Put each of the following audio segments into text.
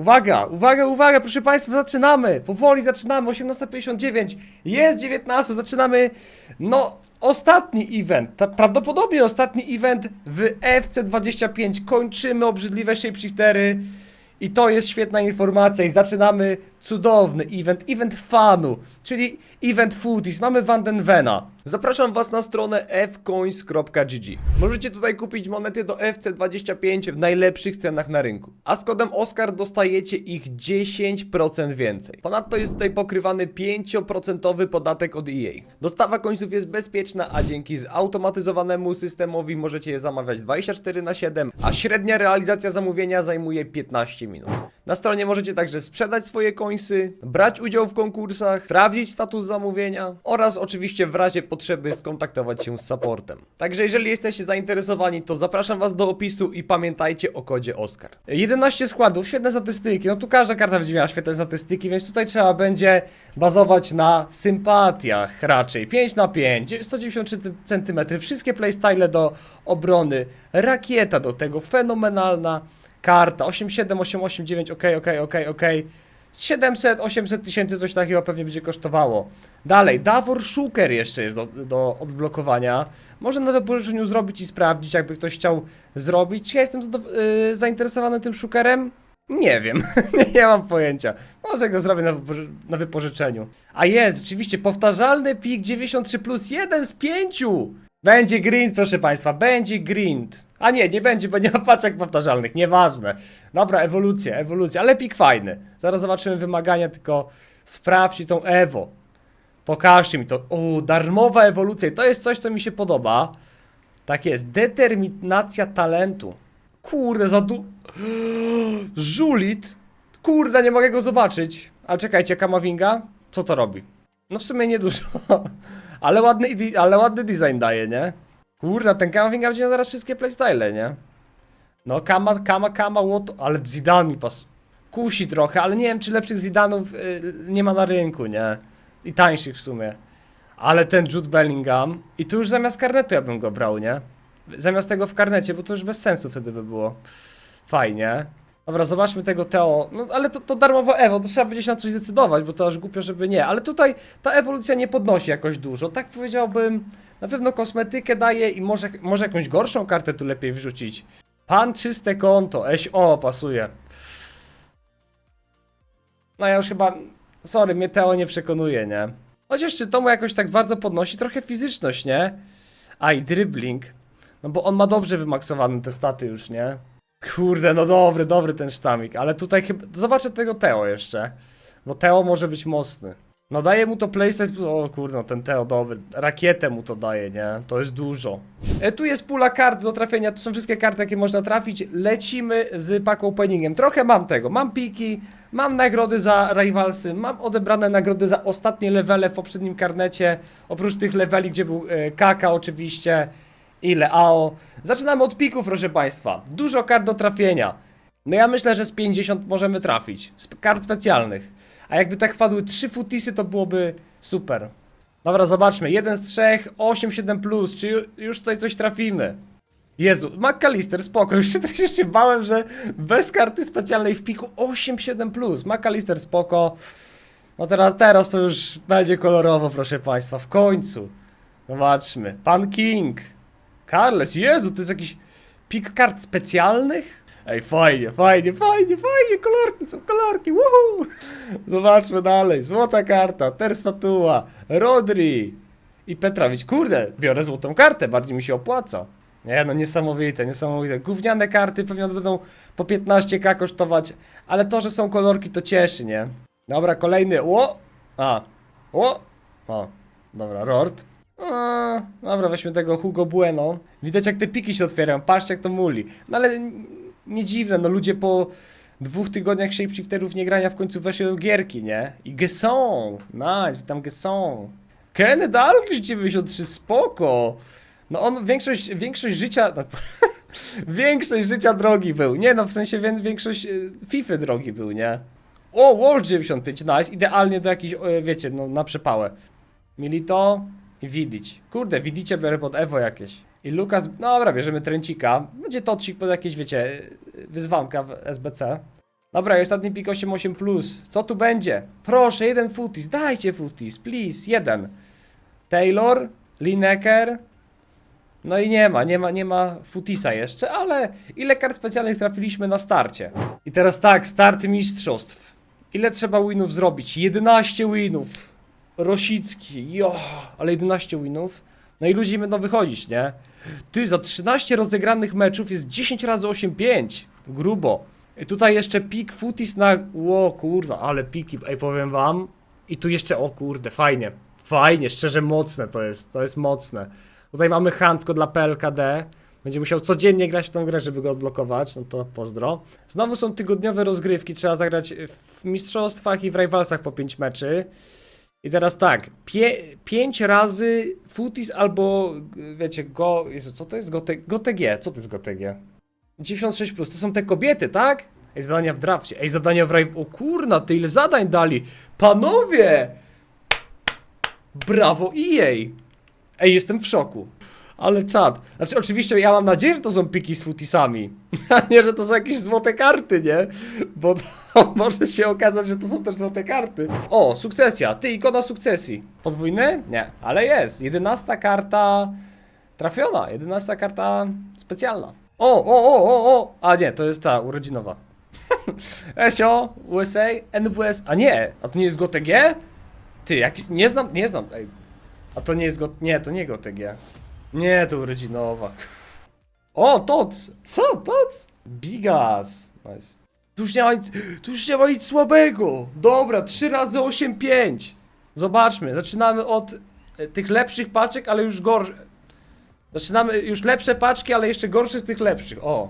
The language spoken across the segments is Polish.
Uwaga, uwaga, uwaga, proszę Państwa, zaczynamy! Powoli zaczynamy, 18.59, jest 19, zaczynamy, no, ostatni event, prawdopodobnie ostatni event w FC25. Kończymy obrzydliwe shapeshiftery i to jest świetna informacja. I zaczynamy cudowny event, event fanu, czyli event footies, mamy Vandenvena. Zapraszam Was na stronę fcoins.gg. Możecie tutaj kupić monety do FC25 w najlepszych cenach na rynku. A z kodem OSCAR dostajecie ich 10% więcej. Ponadto jest tutaj pokrywany 5% podatek od EA. Dostawa końców jest bezpieczna, a dzięki zautomatyzowanemu systemowi możecie je zamawiać 24 na 7, a średnia realizacja zamówienia zajmuje 15 minut. Na stronie możecie także sprzedać swoje końsy, brać udział w konkursach, sprawdzić status zamówienia oraz oczywiście w razie potrzeby skontaktować się z supportem. Także jeżeli jesteście zainteresowani, to zapraszam was do opisu i pamiętajcie o kodzie OSCAR. 11 składów, świetne statystyki. No tu każda karta będzie miała świetne statystyki, więc tutaj trzeba będzie bazować na sympatiach raczej. 5 na 5, 193 cm, wszystkie playstyle do obrony, rakieta do tego, fenomenalna karta. 87, 889, ok, ok, ok, ok. Z 700, 800 tysięcy coś takiego pewnie będzie kosztowało. Dalej, Davor Szuker jeszcze jest do, do odblokowania. Można na wypożyczeniu zrobić i sprawdzić, jakby ktoś chciał zrobić. Ja jestem yy, zainteresowany tym Szukerem? Nie wiem, nie mam pojęcia. Może go zrobię na, wypoży- na wypożyczeniu. A jest, rzeczywiście, powtarzalny pik 93 plus 1 z 5! Będzie grind, proszę państwa, będzie grind. A nie, nie będzie, bo nie ma paczek powtarzalnych, nieważne. Dobra, ewolucja, ewolucja, ale pik fajny. Zaraz zobaczymy wymagania, tylko sprawdźcie tą Ewo. Pokażcie mi to. O, darmowa ewolucja. To jest coś, co mi się podoba. Tak jest. Determinacja talentu. Kurde, za du... Żulit. Kurde, nie mogę go zobaczyć. Ale czekajcie, Kamawinga? Co to robi? No w sumie niedużo. ale, ładny, ale ładny design daje, nie? Kurde, ten Kamawinga będzie zaraz wszystkie playstyle, nie? No, Kama, Kama, Kama, what... Ale Zidane mi pas... Kusi trochę, ale nie wiem, czy lepszych Zidanów y, nie ma na rynku, nie? I tańszych w sumie. Ale ten Jude Bellingham... I tu już zamiast karnetu ja bym go brał, nie? Zamiast tego w karnecie, bo to już bez sensu wtedy by było. Fajnie. Dobra, zobaczmy tego Teo. No ale to, to darmowo Evo, to trzeba będzie się na coś zdecydować, bo to aż głupio, żeby nie. Ale tutaj ta ewolucja nie podnosi jakoś dużo. Tak powiedziałbym, na pewno kosmetykę daje i może, może jakąś gorszą kartę tu lepiej wrzucić. Pan czyste konto, eś, o, pasuje. No ja już chyba, sorry, mnie Teo nie przekonuje, nie? Chociaż czy to mu jakoś tak bardzo podnosi trochę fizyczność, nie? A i dribbling. No bo on ma dobrze wymaksowane te staty już, nie? Kurde, no dobry, dobry ten sztamik, ale tutaj chyba... Zobaczę tego Teo jeszcze, bo Teo może być mocny. No daje mu to playset, o kurde, no ten Teo dobry, rakietę mu to daje, nie? To jest dużo. E, tu jest pula kart do trafienia, tu są wszystkie karty, jakie można trafić. Lecimy z pack openingiem. Trochę mam tego, mam piki, mam nagrody za rivalsy, mam odebrane nagrody za ostatnie levele w poprzednim karnecie, oprócz tych leveli, gdzie był e, Kaka oczywiście, ile AO. Zaczynamy od pików, proszę Państwa. Dużo kart do trafienia. No ja myślę, że z 50 możemy trafić. Z kart specjalnych. A jakby tak wpadły 3 futisy, to byłoby super. Dobra, zobaczmy. Jeden z trzech, 8-7 plus. Czy ju- już tutaj coś trafimy? Jezu, McAllister, spoko. Już się troszkę jeszcze bałem, że bez karty specjalnej w piku 8-7 plus. McAllister, spoko. No teraz, teraz to już będzie kolorowo, proszę Państwa. W końcu. Zobaczmy. Pan King. Carles, Jezu, to jest jakiś pik kart specjalnych? Ej, fajnie, fajnie, fajnie, fajnie, kolorki są kolorki, woohoo! Zobaczmy dalej, złota karta, Terstatua, Rodri i Petrowicz. Kurde, biorę złotą kartę, bardziej mi się opłaca. Nie no, niesamowite, niesamowite. Gówniane karty pewnie będą po 15k kosztować, ale to, że są kolorki to cieszy, nie? Dobra, kolejny, ło! A, ło! O, dobra, Rort. A, dobra, weźmy tego Hugo Bueno. Widać jak te piki się otwierają, patrzcie jak to muli. No ale nie dziwne, no ludzie po dwóch tygodniach shapeshifterów nie grania w końcu weszły do gierki, nie? I Gesson, nice, witam Gesson. Kenny Dalglish 93, spoko. No on większość, większość życia, no, większość życia drogi był. Nie no, w sensie wię- większość y, FIFA drogi był, nie? O, Wall 95, nice, idealnie do jakiejś, e, wiecie, no na przepałę. Milito i Widić. Kurde, Widicie biorę pod Evo jakieś. I Lukas, no dobra, bierzemy Trencika. Będzie tocik pod jakieś, wiecie, wyzwanka w SBC. Dobra, i ostatni pik 88+. Plus. Co tu będzie? Proszę, jeden futis. Dajcie futis, please. Jeden. Taylor, Lineker. No i nie ma, nie ma, nie ma futisa jeszcze, ale ile kart specjalnych trafiliśmy na starcie. I teraz tak, start mistrzostw. Ile trzeba winów zrobić? 11 winów. Rosicki, jo, ale 11 winów. No i ludzie będą wychodzić, nie? Ty, za 13 rozegranych meczów jest 10 razy 8-5. Grubo. I tutaj jeszcze pik futis na... Ło, kurwa, ale piki, ej, powiem wam. I tu jeszcze, o kurde, fajnie. Fajnie, szczerze mocne to jest, to jest mocne. Tutaj mamy Hansko dla PLKD. Będzie musiał codziennie grać w tą grę, żeby go odblokować. No to pozdro. Znowu są tygodniowe rozgrywki. Trzeba zagrać w mistrzostwach i w rivalsach po 5 meczy. I teraz tak. Pie, 5 razy futis albo wiecie, go. Jezu, co to jest Gote? Co to jest GoTG? 96 plus. To są te kobiety, tak? Ej, zadania w drafcie. Ej, zadania w rival. O kurna, ty ile zadań dali? Panowie! Brawo EA! Ej, jestem w szoku. Ale czad. Znaczy, oczywiście ja mam nadzieję, że to są piki z futisami. A nie, że to są jakieś złote karty, nie? Bo to może się okazać, że to są też złote karty. O, sukcesja. Ty, ikona sukcesji. Podwójny? Nie, ale jest. Jedenasta karta trafiona. Jedenasta karta specjalna. O, o, o, o, o. A nie, to jest ta urodzinowa. Esio, USA, NWS. A nie, a to nie jest GOTG? Ty, jak, nie znam, nie znam. Ej, a to nie jest go... Nie, to nie GOTG. Nie, to urodzinowa. O, Tots! Co, Tots? Bigas. Nice. Tu już nie ma nic, tu już nie ma nic słabego. Dobra, 3 razy 8, 5. Zobaczmy, zaczynamy od e, tych lepszych paczek, ale już gorsze. Zaczynamy już lepsze paczki, ale jeszcze gorsze z tych lepszych. O.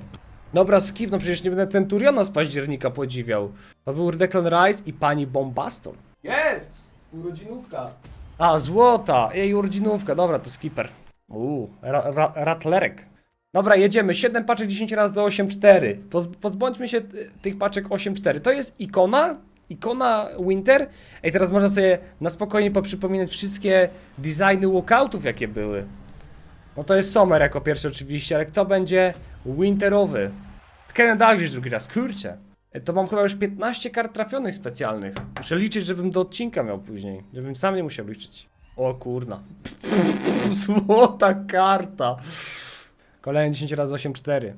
Dobra, skip, no przecież nie będę Centuriona z października podziwiał. To był Declan Rice i pani Bombaston. Jest! Urodzinówka. A, złota! Jej, urodzinówka, dobra, to skipper. Uuu, ra, ra, ratlerek. Dobra, jedziemy. 7 paczek 10 razy za 8,4. Poz, pozbądźmy się ty- tych paczek 8,4. To jest ikona? Ikona Winter? Ej, teraz można sobie na spokojnie poprzypominać wszystkie designy walkoutów, jakie były. No to jest Summer jako pierwszy oczywiście, ale kto będzie winterowy? Ken Dalglish drugi raz, kurczę. Ej, To mam chyba już 15 kart trafionych specjalnych. Muszę liczyć, żebym do odcinka miał później. Żebym sam nie musiał liczyć. O kurna. Złota karta. Kolejny 10 razy 8, 4.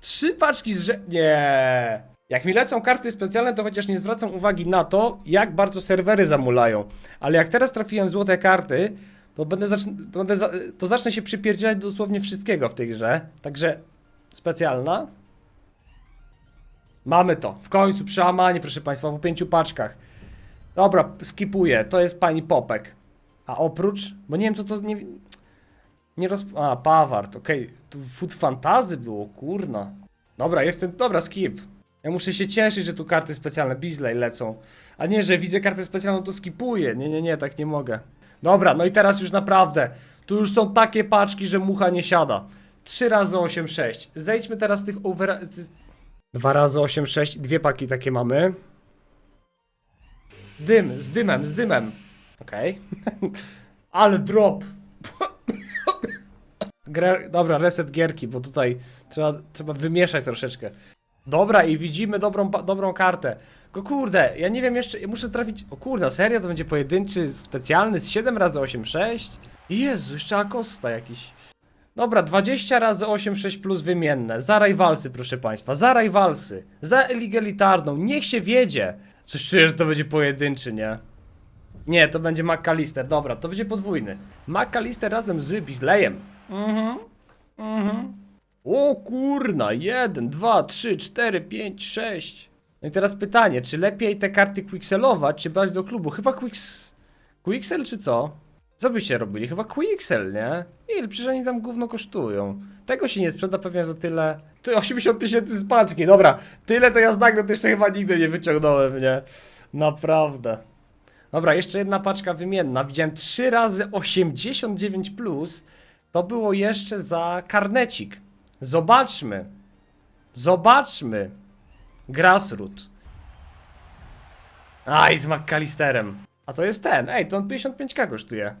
Trzy paczki z rze... Nie. Jak mi lecą karty specjalne, to chociaż nie zwracam uwagi na to, jak bardzo serwery zamulają. Ale jak teraz trafiłem złote karty, to będę, zacz... to, będę za... to zacznę się przypierdzielać dosłownie wszystkiego w tej grze. Także specjalna. Mamy to. W końcu przełamanie, proszę Państwa, po pięciu paczkach. Dobra, skipuję. To jest pani Popek. A oprócz, bo nie wiem co to nie. Nie roz. A, Pawart, okej. Tu Food Fantazy było, kurna. Dobra, jestem. Dobra, skip. Ja muszę się cieszyć, że tu karty specjalne Beasley lecą. A nie, że widzę kartę specjalną, to skipuję. Nie, nie, nie, tak nie mogę. Dobra, no i teraz już naprawdę. Tu już są takie paczki, że mucha nie siada. 3 razy 8, 6. Zejdźmy teraz tych over. 2 razy 8, 6. Dwie paki takie mamy. Dym, z dymem, z dymem. Okej. Ale drop. Gra, dobra, reset gierki, bo tutaj trzeba, trzeba wymieszać troszeczkę. Dobra, i widzimy dobrą, dobrą kartę. Tylko kurde, ja nie wiem jeszcze, muszę trafić. O kurde, serio? To będzie pojedynczy, specjalny z 7 razy 8, 6? Jezu, jeszcze Akosta jakiś. Dobra, 20 razy 8, 6 plus wymienne. Za rajwalsy, proszę państwa. Za rajwalsy. Za eligalitarną. Niech się wiedzie. Coś czuję, że to będzie pojedynczy, nie? Nie, to będzie McAllister. Dobra, to będzie podwójny. McAllister razem z Bisleyem. Mhm. Mhm. O kurna, 1, 2, 3, 4, 5, 6. No i teraz pytanie, czy lepiej te karty quickselować, czy brać do klubu? Chyba quicks... Quicksel czy co? Co byście robili? Chyba Quixel, nie? Ile? Przecież oni tam gówno kosztują. Tego się nie sprzeda pewnie za tyle. Ty 80 tysięcy z paczki, dobra. Tyle to ja z nagród jeszcze chyba nigdy nie wyciągnąłem, nie? Naprawdę. Dobra, jeszcze jedna paczka wymienna. Widziałem 3 razy 89 plus. To było jeszcze za karnecik. Zobaczmy. Zobaczmy. Grassroot. Aj, z McAllisterem. A to jest ten. Ej, to on 55k kosztuje.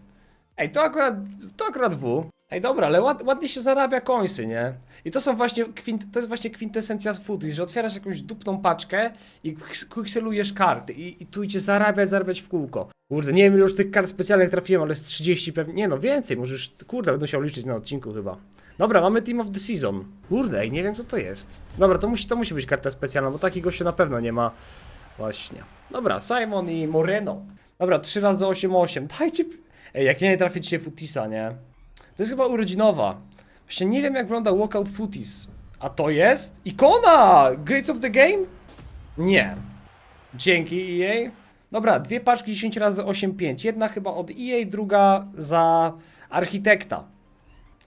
Ej, to akurat, to akurat W. Ej, dobra, ale ład, ładnie się zarabia końsy, nie? I to są właśnie, kwint, to jest właśnie kwintesencja footies, że otwierasz jakąś dupną paczkę i quick- quickselujesz karty i, i tu idzie zarabiać, zarabiać w kółko. Kurde, nie wiem ile już tych kart specjalnych trafiłem, ale z 30 pewnie, nie no, więcej, może już, kurde, będę musiał liczyć na odcinku chyba. Dobra, mamy Team of the Season. Kurde, ej, nie wiem co to jest. Dobra, to musi, to musi być karta specjalna, bo takiego się na pewno nie ma. Właśnie. Dobra, Simon i Moreno. Dobra, 3 razy 8-8. Dajcie... Ej, jak nie trafię dzisiaj Futisa, nie? To jest chyba urodzinowa. Właśnie nie wiem jak wygląda Walkout Footies. A to jest? Ikona! Greats of the Game? Nie. Dzięki EA. Dobra, dwie paczki 10 razy 8,5. Jedna chyba od EA, druga za architekta.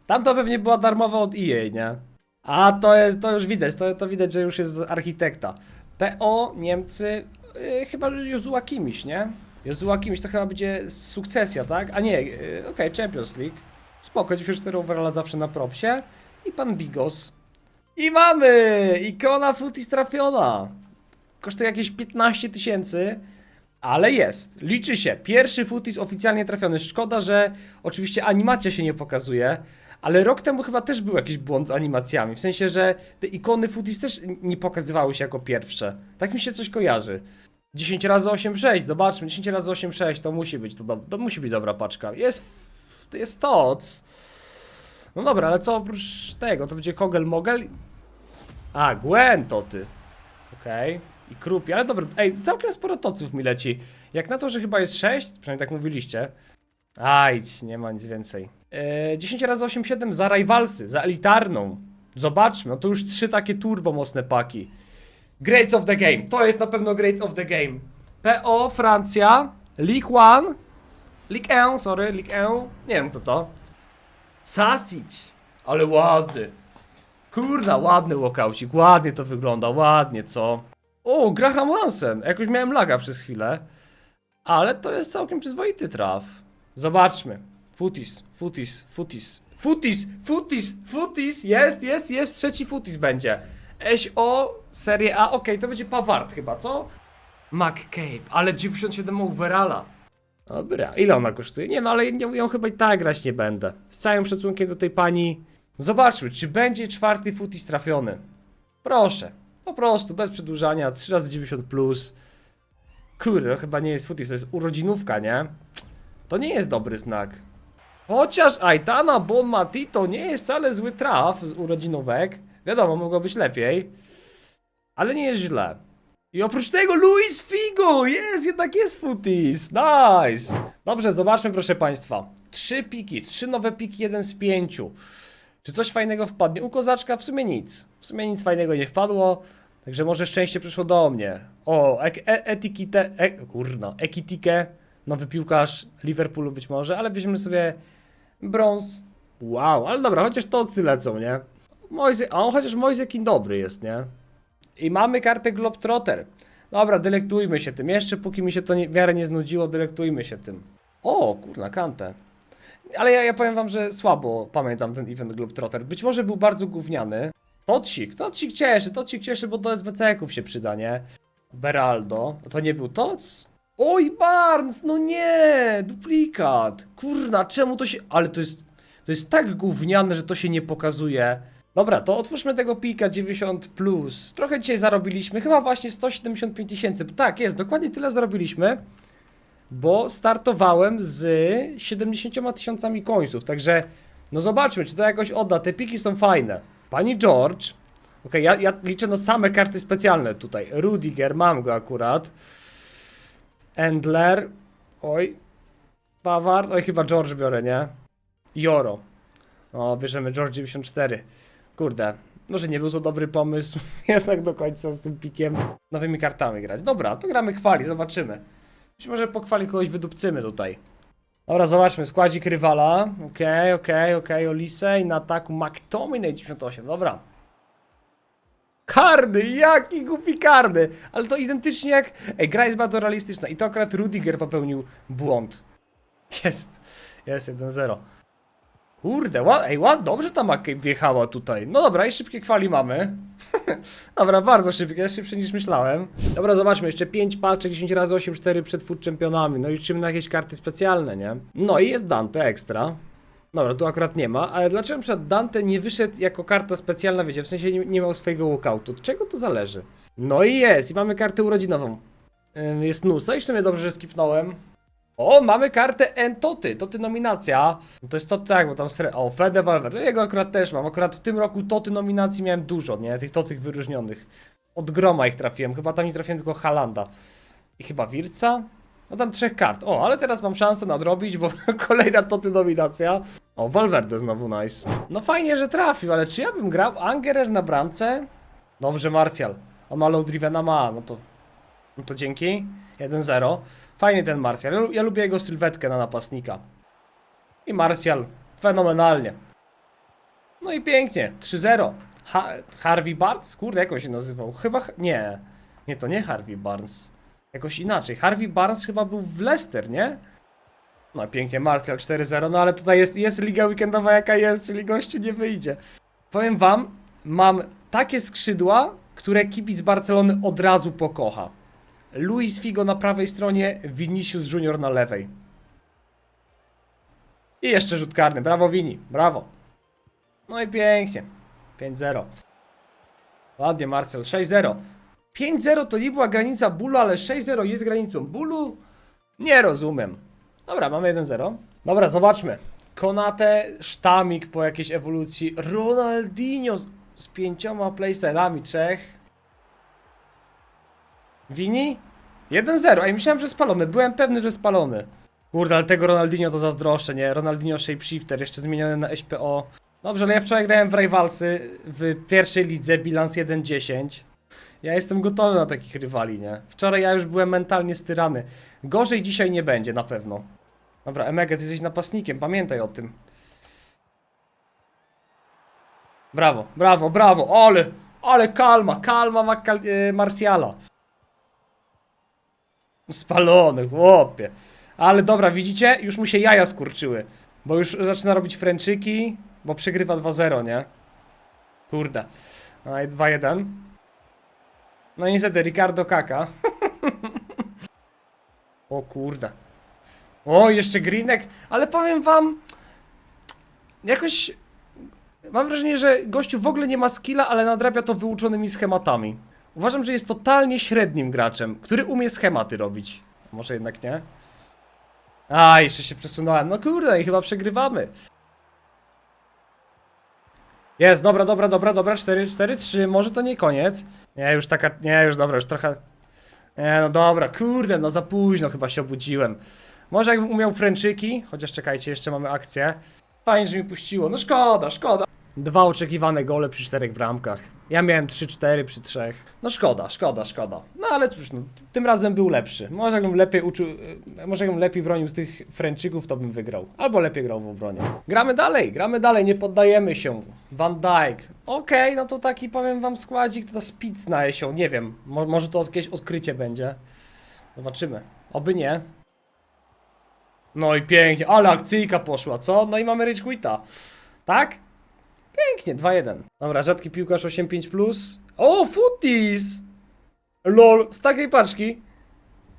Tamta pewnie była darmowa od EA, nie? A to jest, to już widać, to, to widać, że już jest z architekta. PO, Niemcy, yy, chyba Jozua Kimiś, nie? Jozua Kimiś to chyba będzie sukcesja, tak? A nie, yy, okej, Champions League. Spoko, 94 overalla zawsze na propsie. I pan Bigos. I mamy! Ikona Footies trafiona. Kosztuje jakieś 15 tysięcy. Ale jest, liczy się. Pierwszy Footies oficjalnie trafiony. Szkoda, że oczywiście animacja się nie pokazuje, ale rok temu chyba też był jakiś błąd z animacjami. W sensie, że te ikony Footies też nie pokazywały się jako pierwsze. Tak mi się coś kojarzy. 10 razy 8,6, zobaczmy, 10 razy 8,6 to musi być, to, do, to musi być dobra paczka. Jest, w- jest TOC. No dobra, ale co oprócz tego? To będzie Kogel Mogel? A, Gwen to ty. Okej. I Krupi, ale dobra, ej, całkiem sporo toców mi leci. Jak na to, że chyba jest 6, przynajmniej tak mówiliście. Ajdź, nie ma nic więcej. Eee, 10 razy 8, 7 za Rivalsy, za elitarną. Zobaczmy, no to już trzy takie turbo mocne paki. Greats of the Game, to jest na pewno Greats of the Game. PO, Francja, League One, League 1, sorry, League 1, nie wiem kto to. Sasic, ale ładny. Kurna, ładny walkaucik, ładnie to wygląda, ładnie, co? O, Graham Hansen, jakoś miałem laga przez chwilę. Ale to jest całkiem przyzwoity traf. Zobaczmy. Futis, futis, futis. Futis, futis, futis, jest, jest, jest, trzeci futis będzie. SO, Serie A, okej, to będzie Pawart chyba, co? McCabe, ale 97 overalla. Dobra, ile ona kosztuje? Nie no, ale ją, chyba i tak grać nie będę. Z całym szacunkiem do tej pani. Zobaczmy, czy będzie czwarty futis trafiony. Proszę, po prostu, bez przedłużania, 3 razy 90 plus. Kurde, to chyba nie jest futis, to jest urodzinówka, nie? To nie jest dobry znak. Chociaż Aitana Bon Mati to nie jest wcale zły traf z urodzinówek. Wiadomo, mogło być lepiej. Ale nie jest źle. I oprócz tego Luis Figo! Jest, jednak jest futis! Nice! Dobrze, zobaczmy proszę Państwa. Trzy piki, trzy nowe piki, jeden z pięciu. Czy coś fajnego wpadnie? U kozaczka w sumie nic. W sumie nic fajnego nie wpadło. Także może szczęście przyszło do mnie. O, e, etikite, e, kurna, Ekitike, nowy piłkarz Liverpoolu być może, ale weźmiemy sobie brąz. Wow, ale dobra, chociaż tocy lecą, nie? Moise, a on chociaż Moisekin dobry jest, nie? I mamy kartę Globetrotter. Dobra, delektujmy się tym. Jeszcze póki mi się to nie, w miarę nie znudziło, delektujmy się tym. O, kurna, kantę. Ale ja, ja powiem wam, że słabo pamiętam ten event Globetrotter. Być może był bardzo gówniany. Tocik, Tocik cieszy, Tocik cieszy, bo do SBC-ków się przyda, nie? Beraldo. To nie był Toc? Oj, Barnes, no nie! Duplikat. Kurna, czemu to się... Ale to jest... To jest tak gówniane, że to się nie pokazuje. Dobra, to otwórzmy tego pika 90+. Plus. Trochę dzisiaj zarobiliśmy, chyba właśnie 175 tysięcy. Tak, jest, dokładnie tyle zarobiliśmy bo startowałem z 70 tysiącami końców, także no zobaczmy, czy to jakoś odda, te piki są fajne. Pani George, okej, ja, ja liczę na same karty specjalne tutaj, Rudiger, mam go akurat, Endler, oj, Baward, oj chyba George biorę, nie? Joro, o bierzemy George 94, kurde, może nie był to dobry pomysł, jednak do końca z tym pikiem nowymi kartami grać. Dobra, to gramy chwali, zobaczymy. Być może po kwali kogoś wydupcymy tutaj. Dobra, zobaczmy, składzik rywala. Okej, okej, okej, Olisej na ataku McTominay 98, dobra. Karny, jaki głupi karny! Ale to identycznie jak... Ej, gra jest bardzo realistyczna i to akurat Rudiger popełnił błąd. Jest, jest 1-0. Kurde, ład, ej, dobrze ta McCabe wjechała tutaj. No dobra, i szybkie kwali mamy. Dobra, bardzo szybkie, szybsze niż myślałem. Dobra, zobaczmy, jeszcze 5 paczek, 10 razy 8, 4 przed food czempionami. No liczymy na jakieś karty specjalne, nie? No i jest Dante Extra. Dobra, tu akurat nie ma, ale dlaczego przykład Dante nie wyszedł jako karta specjalna, wiecie, w sensie nie, nie miał swojego walkoutu? Od czego to zależy? No i jest, i mamy kartę urodzinową. Jest Nusa i w sumie dobrze, że skipnąłem. O, mamy kartę N-Toty, Toty nominacja. No To jest to tak, bo tam sre... O, Fede Valverde, jego akurat też mam. Akurat w tym roku Toty nominacji miałem dużo, nie? Tych Totych wyróżnionych. Od groma ich trafiłem, chyba tam nie trafiłem tylko Halanda. I chyba Wirca? No tam trzech kart. O, ale teraz mam szansę nadrobić, bo kolejna Toty nominacja. O, Valverde znowu nice. No fajnie, że trafił, ale czy ja bym grał Angerer na bramce? Dobrze, Martial. On ma low drivena, ma, no to... No to dzięki. 1-0. Fajnie ten Martial. Ja, lu- ja lubię jego sylwetkę na napastnika. I Martial. Fenomenalnie. No i pięknie. 3-0. Ha Harvey Barnes? Kurde, jak on się nazywał? Chyba... ch- Nie. Nie, to nie Harvey Barnes. Jakoś inaczej. Harvey Barnes chyba był w Leicester, nie? No pięknie, Martial 4-0, no ale tutaj jest, jest liga weekendowa jaka jest, czyli gościu nie wyjdzie. Powiem wam, mam takie skrzydła, które kibic Barcelony od razu pokocha. Luis Figo na prawej stronie, Vinicius Junior na lewej. I jeszcze rzut karny, brawo Vini, brawo. No i pięknie, 5-0. Ładnie Marcel, 6-0. 5-0 to nie była granica bólu, ale 6-0 jest granicą bólu? Nie rozumiem. Dobra, mamy 1-0. Dobra, zobaczmy. Konate, sztamik po jakiejś ewolucji. Ronaldinho z, z pięcioma playstylami Czech. Wini? 1-0. Ej, myślałem, że spalony. Byłem pewny, że spalony. Kurde, ale tego Ronaldinho to zazdroszczę, nie? Ronaldinho Shapeshifter, jeszcze zmieniony na SPO. Dobrze, ale ja wczoraj grałem w Rivalsy w pierwszej lidze, bilans 1-10. Ja jestem gotowy na takich rywali, nie? Wczoraj ja już byłem mentalnie styrany. Gorzej dzisiaj nie będzie, na pewno. Dobra, Emeget, jesteś napastnikiem, pamiętaj o tym. Brawo, brawo, brawo, ale, ale kalma, kalma ma kal e. Spalony, chłopie. Ale dobra, widzicie? Już mu się jaja skurczyły. Bo już zaczyna robić fręczyki, bo przegrywa 2-0, nie? Kurde. No i 2-1. No i niestety, Ricardo Kaka. o kurde. O, jeszcze Greenek, ale powiem wam, jakoś mam wrażenie, że gościu w ogóle nie ma skilla, ale nadrabia to wyuczonymi schematami. Uważam, że jest totalnie średnim graczem, który umie schematy robić. Może jednak nie? A, jeszcze się przesunąłem. No kurde, i chyba przegrywamy. Jest, dobra, dobra, dobra, dobra, 4, 4, 3, może to nie koniec. Nie, już taka, nie, już dobra, już trochę... Nie, no dobra, kurde, no za późno chyba się obudziłem. Może jakbym umiał fręczyki, chociaż czekajcie, jeszcze mamy akcję. Fajnie, że mi puściło, no szkoda, szkoda. Dwa oczekiwane gole przy czterech bramkach. Ja miałem 3-4 przy trzech. No szkoda, szkoda, szkoda. No ale cóż, no, tym razem był lepszy. Może jakbym lepiej uczył, e, może jakbym lepiej bronił z tych Fręczyków, to bym wygrał. Albo lepiej grał w obronie. Gramy dalej, gramy dalej, nie poddajemy się. Van Dijk. Okej, no to taki powiem wam składzik, to Spitz na jesią, nie wiem. Mo może to jakieś odkrycie będzie. Zobaczymy. Oby nie. No i pięknie, ale akcyjka poszła, co? No i mamy Rage Quita. Tak? Pięknie, 2-1. Dobra, rzadki piłkarz 8-5+. Plus. O, Footies! Lol, z takiej paczki.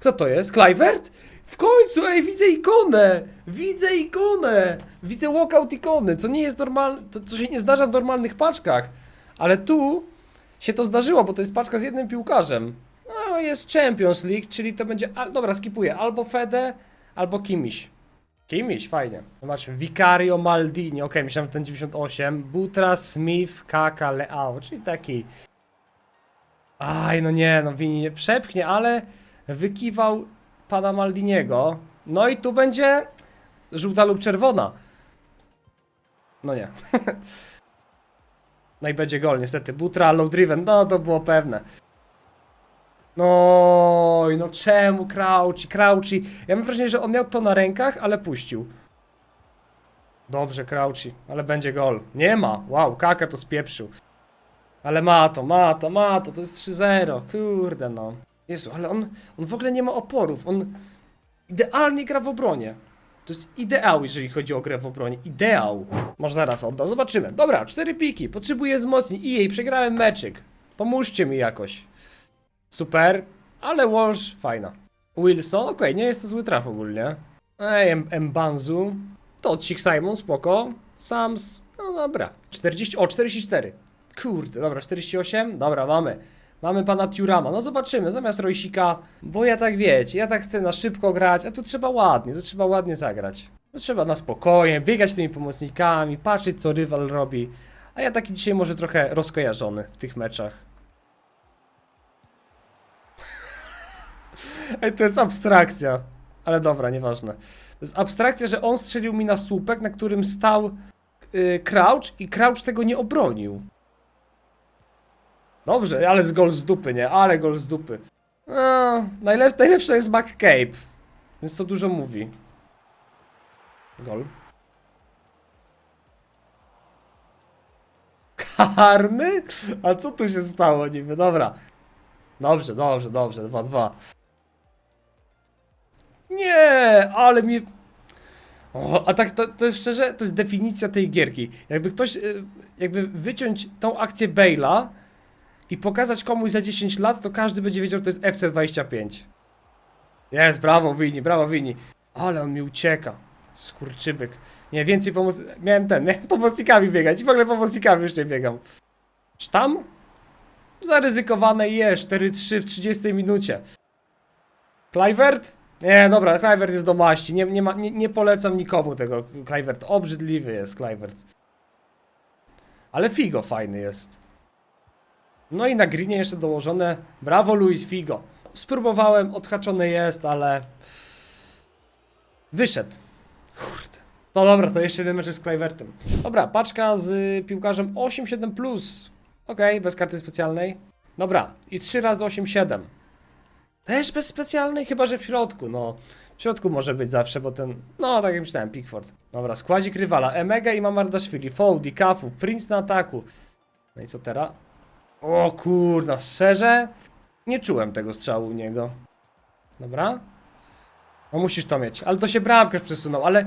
Kto to jest? Kluivert? W końcu, ej, widzę ikonę! Widzę ikonę! Widzę walkout ikony, co nie jest normalne, to co się nie zdarza w normalnych paczkach. Ale tu się to zdarzyło, bo to jest paczka z jednym piłkarzem. No, jest Champions League, czyli to będzie, dobra, skipuję, albo Fede, albo Kimiś. Kimiś, fajnie. Zobaczmy, Vicario Maldini, okej, myślałem, ten 98. Butra, Smith, Kaka, Leao, czyli taki... Aj, no nie, no Vini nie przepchnie, ale wykiwał pana Maldiniego. No i tu będzie żółta lub czerwona. No nie. no i będzie gol, niestety. Butra, low driven, no to było pewne. No, no czemu Crouchy, Crouchy? Ja mam wrażenie, że on miał to na rękach, ale puścił. Dobrze, Crouchy, ale będzie gol. Nie ma, wow, Kaka to spieprzył. Ale ma to, ma to, ma to, to jest 3-0, kurde no. Jezu, ale on, on w ogóle nie ma oporów, on idealnie gra w obronie. To jest ideał, jeżeli chodzi o grę w obronie. Ideał. Może zaraz odda, zobaczymy. Dobra, cztery piki, potrzebuję wzmocnić. I jej, przegrałem meczyk. Pomóżcie mi jakoś. Super, ale Walsh fajna. Wilson, okej, nie jest to zły traf ogólnie. Ej, Mbanzu. To Chick Simon, spoko. Sams, no dobra. 40, o 44. Kurde, dobra, 48. Dobra, mamy. Mamy pana Turama. No zobaczymy, zamiast Rojsika, bo ja tak wiecie, ja tak chcę na szybko grać, a tu trzeba ładnie, tu trzeba ładnie zagrać. Tu trzeba na spokojnie, biegać tymi pomocnikami, patrzeć co rywal robi. A ja taki dzisiaj może trochę rozkojarzony w tych meczach. Ej, to jest abstrakcja. Ale dobra, nieważne. To jest abstrakcja, że on strzelił mi na słupek, na którym stał yy, Crouch i Crouch tego nie obronił. Dobrze, ale z gol z dupy, nie? Ale gol z dupy. No, najlep najlepsze jest McCabe, więc to dużo mówi. Gol. Karny? A co tu się stało niby? Dobra. Dobrze, dobrze, dobrze. 2-2. Nie, ale mi... O, a tak to, to jest szczerze, to jest definicja tej gierki. Jakby ktoś, y, jakby wyciąć tą akcję Bale'a i pokazać komuś za 10 lat, to każdy będzie wiedział, że to jest FC25. Jest, brawo Wini, brawo Wini. Ale on mi ucieka. Skurczybyk. Nie, więcej pomoc... Miałem ten, miałem pomocnikami biegać i w ogóle pomocnikami już nie biegam. Sztam? Zaryzykowane jest, 4-3 w 30 minucie. Kluivert? Nie, dobra, Kluivert jest do maści. Nie, nie, ma, nie, nie polecam nikomu tego Kluivert. Obrzydliwy jest Kluivert. Ale Figo fajny jest. No i na grinie jeszcze dołożone. Brawo Luis Figo. Spróbowałem, odhaczony jest, ale... Wyszedł. Kurde. To dobra, to jeszcze jeden mecz z Kluivertem. Dobra, paczka z piłkarzem 8-7+. Okej, bez karty specjalnej. Dobra, i 3 razy 8-7. Też bez specjalnej? Chyba, że w środku, no. W środku może być zawsze, bo ten... No, tak jak myślałem, Pickford. Dobra, składzik rywala. Emega i Mamardashvili. Foudi, Kafu, Prince na ataku. No i co teraz? O kurna, szczerze? Nie czułem tego strzału u niego. Dobra. No musisz to mieć. Ale to się bramkarz przesunął, ale...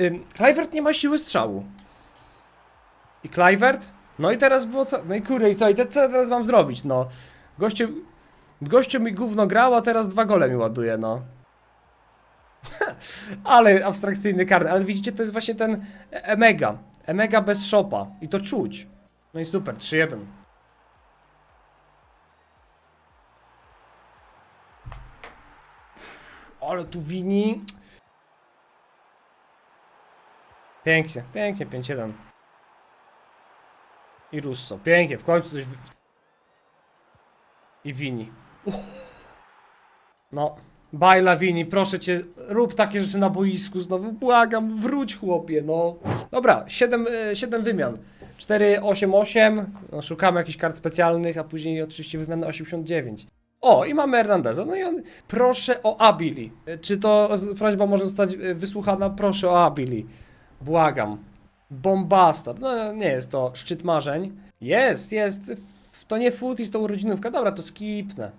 Ym, nie ma siły strzału. I Kluivert? No i teraz było co? No i kurde, i co? I te, co teraz mam zrobić? No. Gościu... Gościu mi gówno grał, a teraz dwa gole mi ładuje, no. ale abstrakcyjny karny. Ale widzicie, to jest właśnie ten Emega. Emega bez szopa. I to czuć. No i super, 3-1. Ale tu wini. Pięknie, pięknie, 5-1. I Russo. Pięknie, w końcu coś. I wini. No. Bajla wini, proszę cię, rób takie rzeczy na boisku znowu. Błagam, wróć chłopie, no. Dobra, 7, 7 wymian. 4, 8, 8. No, szukamy jakichś kart specjalnych, a później oczywiście wymiany 89. O, i mamy Hernandeza. No i on. Proszę o Abili. Czy to prośba może zostać e, wysłuchana? Proszę o Abili. Błagam. Bombastard. No nie jest to szczyt marzeń. Jest, jest. To nie futis, to urodzinówka. Dobra, to skipnę.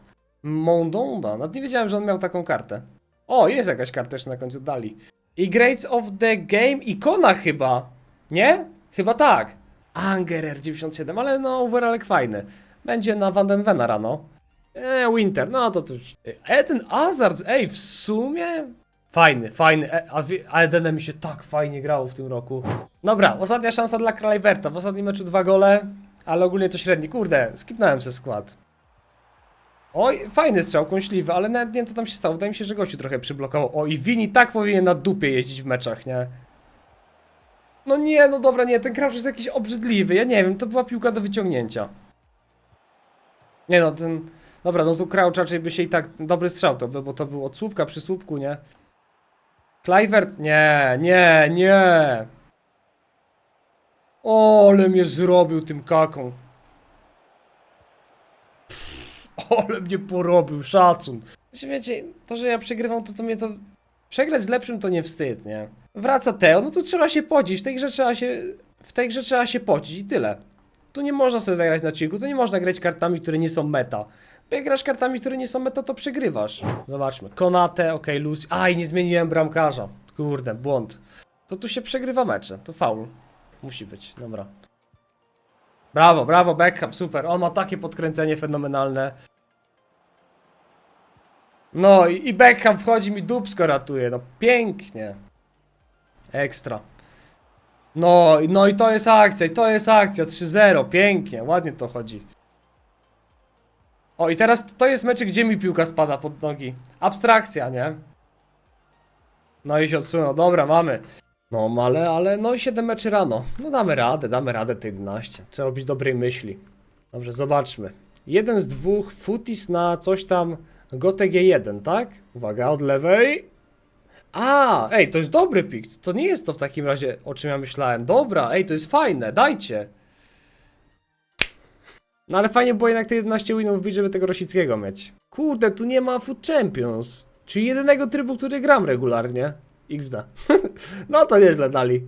Mondonda. Nawet nie wiedziałem, że on miał taką kartę. O, jest jakaś karta jeszcze na końcu dali. I Greats of the Game. Ikona chyba. Nie? Chyba tak. Angerer 97, ale no overallek fajny. Będzie na Vandenvena rano. Eee, Winter, no to to już. E, ten Hazard, ej, w sumie. Fajny, fajny. E, a, Edenem mi się tak fajnie grało w tym roku. Dobra, ostatnia szansa dla Kluiverta. W ostatnim meczu dwa gole, ale ogólnie to średni. Kurde, skipnąłem ze skład. Oj, fajny strzał, kąśliwy, ale nawet nie wiem co tam się stało. Wydaje mi się, że gościu trochę przyblokował. O, i Vini tak powinien na dupie jeździć w meczach, nie? No nie, no dobra, nie, ten Crouch jest jakiś obrzydliwy. Ja nie wiem, to była piłka do wyciągnięcia. Nie no, ten... Dobra, no tu Crouch raczej by się i tak... Dobry strzał to był, bo to był od słupka przy słupku, nie? Kluivert? Nie, nie, nie. O, ale mnie zrobił tym kaką. Pff, Ale mnie porobił, szacun. Znaczy, Wiecie, to, że ja przegrywam, to to mnie to... Przegrać z lepszym to nie wstyd, nie? Wraca Teo, no to trzeba się pocić, w tej grze trzeba się... W tej grze trzeba się pocić i tyle. Tu nie można sobie zagrać na chillku, tu nie można grać kartami, które nie są meta. Bo jak grasz kartami, które nie są meta, to przegrywasz. Zobaczmy. Konate, ok, Lucy. Aj, nie zmieniłem bramkarza. Kurde, błąd. To tu się przegrywa mecze, to faul. Musi być, dobra. Brawo, brawo, Beckham, super. On ma takie podkręcenie fenomenalne. No i, i Beckham wchodzi mi dupsko ratuje, no pięknie. Ekstra. No, no i to jest akcja, i to jest akcja. 3-0, pięknie, ładnie to chodzi. O, i teraz to jest meczyk, gdzie mi piłka spada pod nogi. Abstrakcja, nie? No i się odsunął, dobra, mamy. No, ale, ale, no 7 meczy rano. No damy radę, damy radę te 11. Trzeba być dobrej myśli. Dobrze, zobaczmy. Jeden z dwóch, Futis na coś tam, Goteg 1, tak? Uwaga, od lewej. A, ej, to jest dobry pik. To nie jest to w takim razie, o czym ja myślałem. Dobra, ej, to jest fajne, dajcie. No ale fajnie było jednak te 11 winów wbić, żeby tego Rosickiego mieć. Kurde, tu nie ma Food Champions. Czyli jedynego trybu, który gram regularnie. XD. no to nieźle dali.